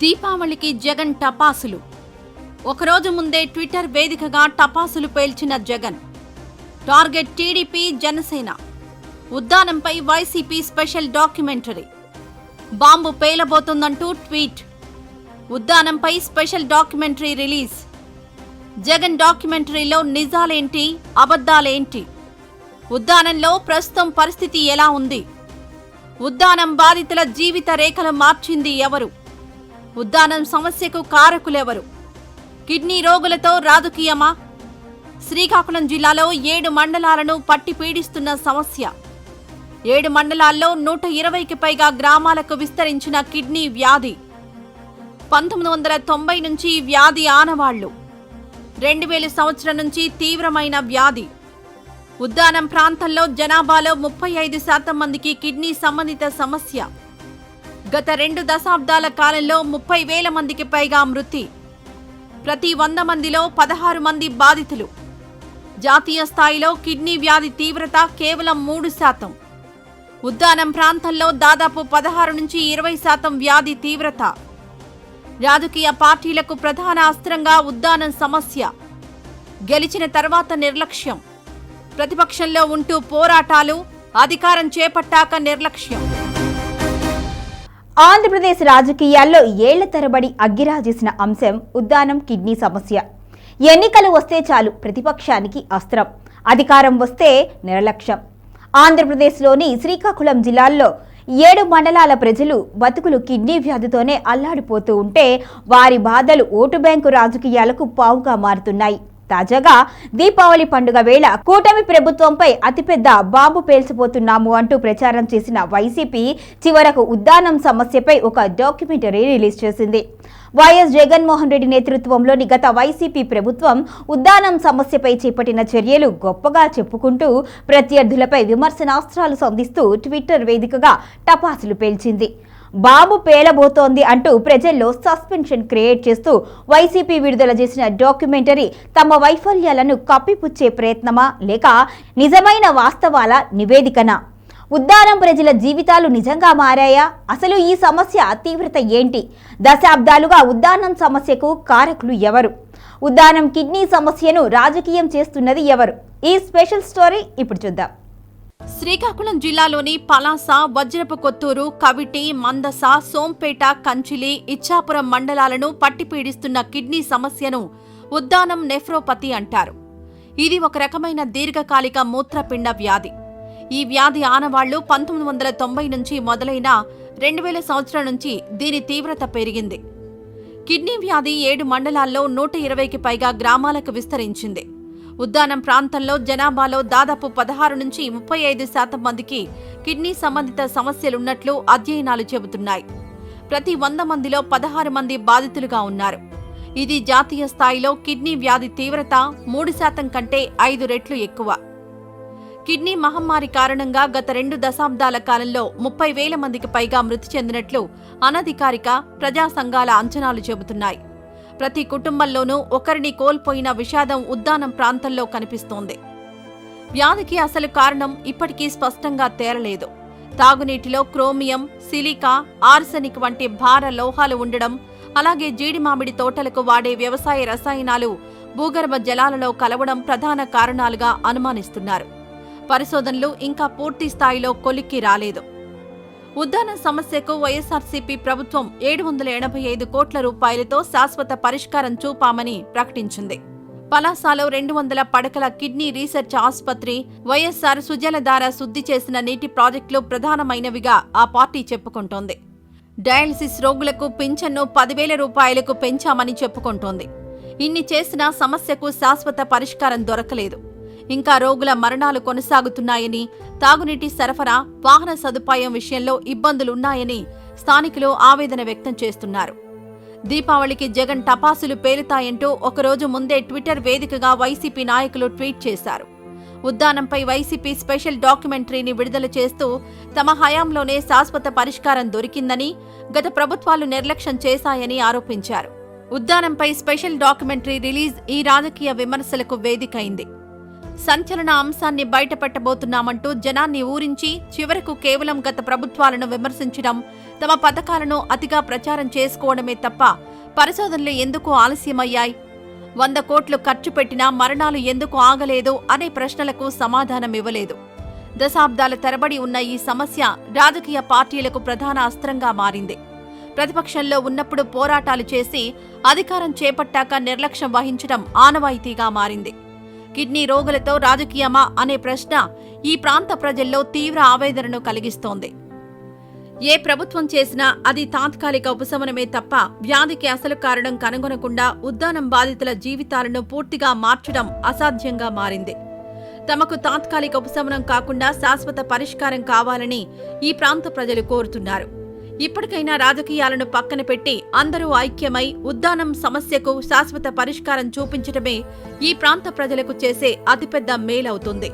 దీపావళికి జగన్ టపాసులు. ఒకరోజు ముందే ట్విట్టర్ వేదికగా టపాసులు పేల్చిన Jagan. Target TDP Janasena. ఉద్దానంపై YCP special documentary. Bomb పేలబోతుందంటూ ట్వీట్. ఉద్దానంపై స్పెషల్ డాక్యుమెంటరీ రిలీజ్. జగన్ డాక్యుమెంటరీలో నిజాలేంటి అబద్ధాలేంటి? ఉద్దానంలో ప్రస్తుతం పరిస్థితి ఎలా ఉంది? ఉద్దానం బాధితుల జీవిత రేఖలు మార్చింది ఎవరు? ఉద్దానం సమస్యకు కారకులెవరు? కిడ్నీ రోగులతో రాజకీయమా? శ్రీకాకుళం జిల్లాలో ఏడు మండలాలను పట్టి పీడిస్తున్న సమస్య. ఏడు మండలాల్లో నూట ఇరవైకి పైగా గ్రామాలకు విస్తరించిన కిడ్నీ వ్యాధి. పంతొమ్మిది వందల తొంభై నుంచి వ్యాధి ఆనవాళ్ళు. రెండు వేల సంవత్సరం నుంచి తీవ్రమైన వ్యాధి. ఉద్దానం ప్రాంతంలో జనాభాలో ముప్పై ఐదు శాతం మందికి కిడ్నీ సంబంధిత సమస్య. గత రెండు దశాబ్దాల కాలంలో ముప్పై వేల మందికి పైగా మృతి. ప్రతి వంద మందిలో పదహారు మంది బాధితులు. జాతీయ స్థాయిలో కిడ్నీ వ్యాధి తీవ్రత కేవలం మూడు శాతం. ఉద్దానం ప్రాంతంలో దాదాపు పదహారు నుంచి ఇరవై శాతం వ్యాధి తీవ్రత. రాజకీయ పార్టీలకు ప్రధాన అస్త్రంగా ఉద్దానం సమస్య. గెలిచిన తర్వాత నిర్లక్ష్యం. ప్రతిపక్షంలో ఉంటూ పోరాటాలు అధికారం చేపట్టాక నిర్లక్ష్యం. ఆంధ్రప్రదేశ్ రాజకీయాల్లో ఏళ్ళ తరబడి అగ్గిరాజేసిన అంశం ఉద్దానం కిడ్నీ సమస్య. ఎన్నికలు వస్తే చాలు ప్రతిపక్షానికి అస్త్రం. అధికారం వస్తే నిర్లక్ష్యం. ఆంధ్రప్రదేశ్లోని శ్రీకాకుళం జిల్లాల్లో ఏడు మండలాల ప్రజలు బతుకులు కిడ్నీ వ్యాధితోనే అల్లాడిపోతూ ఉంటే వారి బాధలు ఓటు బ్యాంకు రాజకీయాలకు పావుగా మారుతున్నాయి. తాజాగా దీపావళి పండుగ వేళ కూటమి ప్రభుత్వంపై అతిపెద్ద బాంబు పేల్చిపోతున్నాము అంటూ ప్రచారం చేసిన వైసీపీ చివరకు ఉద్దానం సమస్యపై ఒక డాక్యుమెంటరీ రిలీజ్ చేసింది. వైఎస్ జగన్మోహన్ రెడ్డి నేతృత్వంలోని గత వైసీపీ ప్రభుత్వం ఉద్దానం సమస్యపై చేపట్టిన చర్యలు గొప్పగా చెప్పుకుంటూ ప్రత్యర్థులపై విమర్శనాస్త్రాలు సంధిస్తూ ట్విట్టర్ వేదికగా టపాసులు పేల్చింది. బాబు పేలబోతోంది అంటూ ప్రజల్లో సస్పెన్షన్ క్రియేట్ చేస్తూ వైసీపీ విడుదల చేసిన డాక్యుమెంటరీ తమ వైఫల్యాలను కప్పిపుచ్చే ప్రయత్నమా లేక నిజమైన వాస్తవాల నివేదికనా? ఉద్దానం ప్రజల జీవితాలు నిజంగా మారాయా? అసలు ఈ సమస్య తీవ్రత ఏంటి? దశాబ్దాలుగా ఉద్దానం సమస్యకు కారకులు ఎవరు? ఉద్దానం కిడ్నీ సమస్యను రాజకీయం చేస్తున్నది ఎవరు? ఈ స్పెషల్ స్టోరీ ఇప్పుడు చూద్దాం. శ్రీకాకుళం జిల్లాలోని పలాస వజ్రపు కొత్తూరు కవిటి మందస సోంపేట కంచిలి ఇచ్చాపురం మండలాలను పట్టిపీడిస్తున్న కిడ్నీ సమస్యను ఉద్దానం నెఫ్రోపతి అంటారు. ఇది ఒక రకమైన దీర్ఘకాలిక మూత్రపిండ వ్యాధి. ఈ వ్యాధి ఆనవాళ్ళు పంతొమ్మిది వందల తొంభై నుంచి మొదలైన రెండు వేల సంవత్సరం నుంచి దీని తీవ్రత పెరిగింది. కిడ్నీ వ్యాధి ఏడు మండలాల్లో నూట ఇరవైకి పైగా గ్రామాలకు విస్తరించింది. ఉద్దానం ప్రాంతంలో జనాభాలో దాదాపు పదహారు నుంచి ముప్పై ఐదు శాతం మందికి కిడ్నీ సంబంధిత సమస్యలున్నట్లు అధ్యయనాలు చెబుతున్నాయి. ప్రతి వంద మందిలో పదహారు మంది బాధితులుగా ఉన్నారు. ఇది జాతీయ స్థాయిలో కిడ్నీ వ్యాధి తీవ్రత మూడు శాతం కంటే ఐదు రెట్లు ఎక్కువ. కిడ్నీ మహమ్మారి కారణంగా గత రెండు దశాబ్దాల కాలంలో ముప్పై వేల మందికి పైగా మృతి చెందినట్లు అనధికారిక ప్రజా సంఘాల అంచనాలు చెబుతున్నాయి. ప్రతి కుటుంబంలోనూ ఒకరిని కోల్పోయిన విషాదం ఉద్దానం ప్రాంతంలో కనిపిస్తోంది. వ్యాధికి అసలు కారణం ఇప్పటికీ స్పష్టంగా తేలలేదు. తాగునీటిలో క్రోమియం సిలికా ఆర్సెనిక్ వంటి భార లోహాలు ఉండడం అలాగే జీడి మామిడి తోటలకు వాడే వ్యవసాయ రసాయనాలు భూగర్భ జలాలలో కలవడం ప్రధాన కారణాలుగా అనుమానిస్తున్నారు. పరిశోధనలు ఇంకా పూర్తి స్థాయిలో కొలిక్కి రాలేదు. ఉద్దాన సమస్యకు వైఎస్ఆర్సీపీ ప్రభుత్వం ఏడు వందల ఎనభై ఐదు కోట్ల రూపాయలతో శాశ్వత పరిష్కారం చూపామని ప్రకటించింది. పలాసలో రెండు వందల పడకల కిడ్నీ రీసెర్చ్ ఆసుపత్రి వైఎస్ఆర్ సుజలధార శుద్ధి చేసిన నీటి ప్రాజెక్టులు ప్రధానమైనవిగా ఆ పార్టీ చెప్పుకుంటోంది. డయాలసిస్ రోగులకు పింఛన్ను పదివేల రూపాయలకు పెంచామని చెప్పుకుంటోంది. ఇన్ని చేసినా సమస్యకు శాశ్వత పరిష్కారం దొరకలేదు. ఇంకా రోగుల మరణాలు కొనసాగుతున్నాయని తాగునీటి సరఫరా వాహన సదుపాయం విషయంలో ఇబ్బందులున్నాయని స్థానికులు ఆవేదన వ్యక్తం చేస్తున్నారు. దీపావళికి జగన్ టపాసులు పేలుతాయంటూ ఒకరోజు ముందే ట్విట్టర్ వేదికగా వైసీపీ నాయకులు ట్వీట్ చేశారు. ఉద్దానంపై వైసీపీ స్పెషల్ డాక్యుమెంటరీని విడుదల చేస్తూ తమ హయాంలోనే శాశ్వత పరిష్కారం దొరికిందని గత ప్రభుత్వాలు నిర్లక్ష్యం చేశాయని ఆరోపించారు. ఉద్దానంపై స్పెషల్ డాక్యుమెంటరీ రిలీజ్ ఈ రాజకీయ విమర్శలకు వేదికైంది. సంచలన అంశాన్ని బయటపెట్టబోతున్నామంటూ జనాన్ని ఊరించి చివరకు కేవలం గత ప్రభుత్వాలను విమర్శించడం తమ పథకాలను అతిగా ప్రచారం చేసుకోవడమే తప్ప పరిశోధనలు ఎందుకు ఆలస్యమయ్యాయి? వంద కోట్లు ఖర్చు పెట్టినా మరణాలు ఎందుకు ఆగలేదు అనే ప్రశ్నలకు సమాధానం ఇవ్వలేదు. దశాబ్దాల తరబడి ఉన్న ఈ సమస్య రాజకీయ పార్టీలకు ప్రధాన అస్త్రంగా మారింది. ప్రతిపక్షంలో ఉన్నప్పుడు పోరాటాలు చేసి అధికారం చేపట్టాక నిర్లక్ష్యం వహించడం ఆనవాయితీగా మారింది. కిడ్నీ రోగులతో రాజకీయమా అనే ప్రశ్న ఈ ప్రాంత ప్రజల్లో తీవ్ర ఆవేదనను కలిగిస్తోంది. ఏ ప్రభుత్వం చేసినా అది తాత్కాలిక ఉపశమనమే తప్ప వ్యాధికి అసలు కారణం కనుగొనకుండా ఉద్దానం బాధితుల జీవితాలను పూర్తిగా మార్చడం అసాధ్యంగా మారింది. తమకు తాత్కాలిక ఉపశమనం కాకుండా శాశ్వత పరిష్కారం కావాలని ఈ ప్రాంత ప్రజలు కోరుతున్నారు. ఇప్పటికైనా రాజకీయాలను పక్కన పెట్టి అందరూ ఐక్యమై ఉద్దానం సమస్యకు శాశ్వత పరిష్కారం చూపించడమే ఈ ప్రాంత ప్రజలకు చేసే అతిపెద్ద మేలవుతుంది.